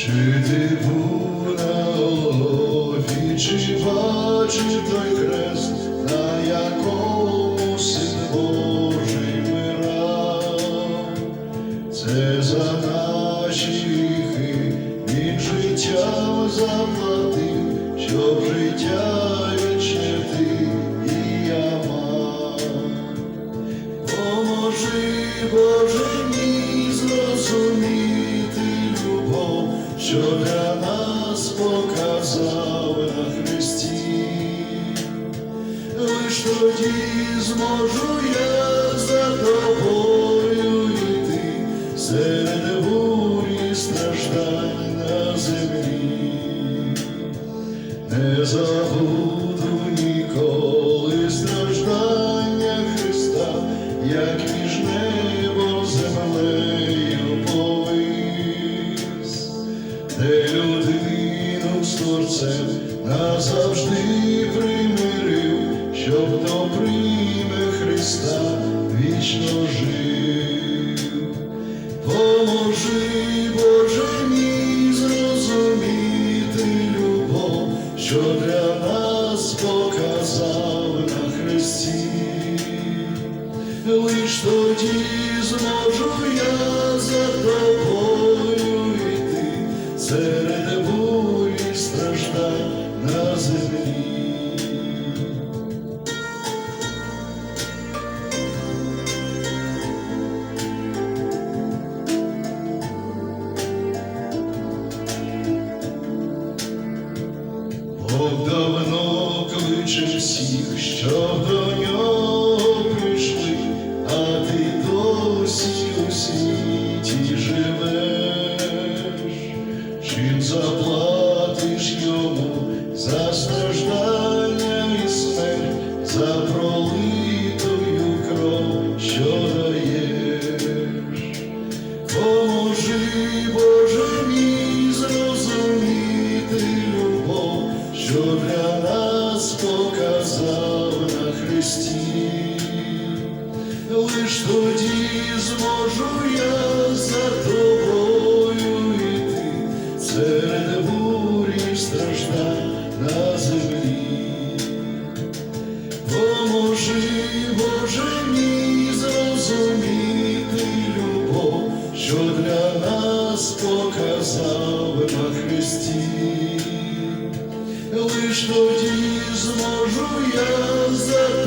Чи ти був на чи той хрест, на якому син Божий вмирав? Це за наші гріхи, він життям заплатив, щоб життя вічне ти і я. Поможи Боже мій зрозумів що для нас показав на Христі. Лиш тоді зможу я з назавжди примирив, щоб хто прийме Христа вічно жив. Поможи, Боже мій, зрозуміти любов, що для нас показав на Христі. Лиш тоді зможу я землі. Давно кличе всіх, що за страждання і смерть, за пролитою кров, що даєш. Поможи, Боже зрозуміти любов, що для нас показав на Христі. Боже мій, зрозуміти любов, що для нас показав на Христі. Лиш тоді зможу я за